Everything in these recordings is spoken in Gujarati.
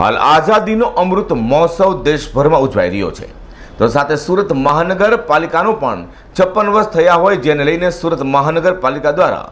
હાલ આઝાદીનો અમૃત મહોત્સવ દેશભરમાં ઉજવાઈ રહ્યો છે. તો સાથે સુરત મહાનગરપાલિકાનું પણ છપ્પન વર્ષ થયા હોય જેને લઈને સુરત મહાનગરપાલિકા દ્વારા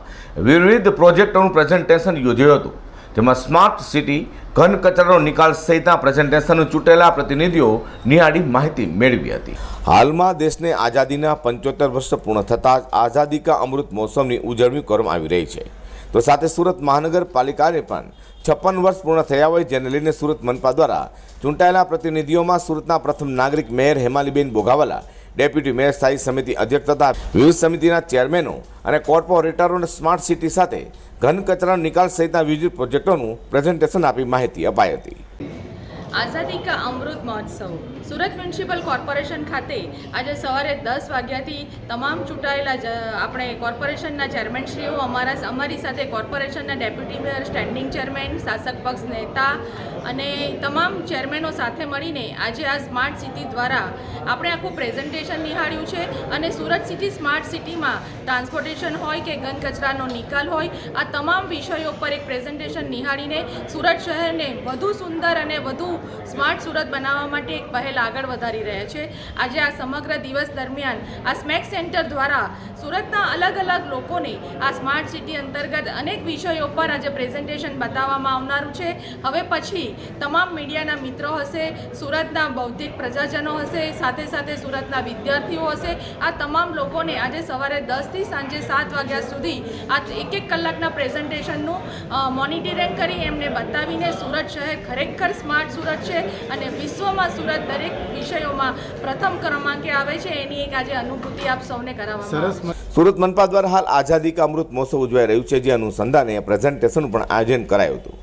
વિવિધ પ્રોજેક્ટોનું પ્રેઝન્ટેશન યોજાયું હતું. જેમાં સ્માર્ટ સિટી, ઘન કચરાનો નિકાલ સહિતના પ્રેઝન્ટેશન ચૂંટેલા પ્રતિનિધિઓ નિહાળી માહિતી મેળવી હતી. હાલમાં દેશને આઝાદીના પંચોતેર વર્ષ પૂર્ણ થતાં આઝાદી કા અમૃત મહોત્સવની ઉજવણી કરવામાં આવી રહી છે. તો સાથે સુરત મહાનગરપાલિકાને પણ છપ્પન વર્ષ પૂર્ણ થયા હોય જેને લઈને સુરત મનપા દ્વારા ચૂંટાયેલા પ્રતિનિધિઓમાં સુરતના પ્રથમ નાગરિક mayor Hemaliben Boghawala deputy mayor સ્થાયી સમિતિ અધ્યક્ષ તથા વિવિધ સમિતિના ચેરમેનો અને કોર્પોરેટરોને સ્માર્ટ સિટી સાથે ઘન કચરાનો નિકાલ સહિતના વિવિધ પ્રોજેક્ટોનું પ્રેઝન્ટેશન આપી માહિતી અપાઈ હતી. આઝાદી કા અમૃત મહોત્સવ. સુરત મ્યુનિસિપલ કોર્પોરેશન ખાતે આજે સવારે દસ વાગ્યાથી તમામ ચૂંટાયેલા આપણે કોર્પોરેશનના ચેરમેનશ્રીઓ, અમારા અમારી સાથે કોર્પોરેશનના ડેપ્યુટી મેયર, સ્ટેન્ડિંગ ચેરમેન, શાસક પક્ષ નેતા અને તમામ ચેરમેનો સાથે મળીને આજે આ સ્માર્ટ સિટી દ્વારા આપણે આખું પ્રેઝન્ટેશન નિહાળ્યું છે અને સુરત સિટી સ્માર્ટ સિટીમાં ટ્રાન્સપોર્ટેશન હોય કે ઘન કચરાનો નિકાલ હોય, આ તમામ વિષયો પર એક પ્રેઝન્ટેશન નિહાળીને સુરત શહેરને વધુ સુંદર અને વધુ સ્માર્ટ સુરત બનાવવા માટે એક પહેલ આગળ વધારી રહ્યા છે. આજે આ સમગ્ર દિવસ દરમિયાન આ સ્મેક સેન્ટર દ્વારા સુરતના અલગ અલગ લોકોને આ સ્માર્ટ સિટી અંતર્ગત અનેક વિષયો પર આજે પ્રેઝન્ટેશન બતાવવામાં આવનારું છે. હવે પછી તમામ મીડિયાના મિત્રો હશે, સુરતના બૌદ્ધિક પ્રજાજનો હશે, સાથે સાથે સુરતના વિદ્યાર્થીઓ હશે. આ તમામ લોકોને આજે સવારે દસથી સાંજે સાત વાગ્યા સુધી આ એક એક કલાકના પ્રેઝન્ટેશનનું મોનિટરિંગ કરી એમને બતાવીને સુરત શહેર ખરેખર સ્માર્ટ સુરત છે અને વિશ્વમાં સુરત દરેક વિષયોમાં પ્રથમ ક્રમાંકે આવે છે. એની એક આજે અનુભૂતિ આપ સૌને કરાવવા સરસ સુરત મનપા દ્વારા હાલ આઝાદી કા અમૃત મહોત્સવ ઉજવાઈ રહ્યું છે જે અનુસંધાને પ્રેઝન્ટેશન પણ આયોજન કરાયું હતું.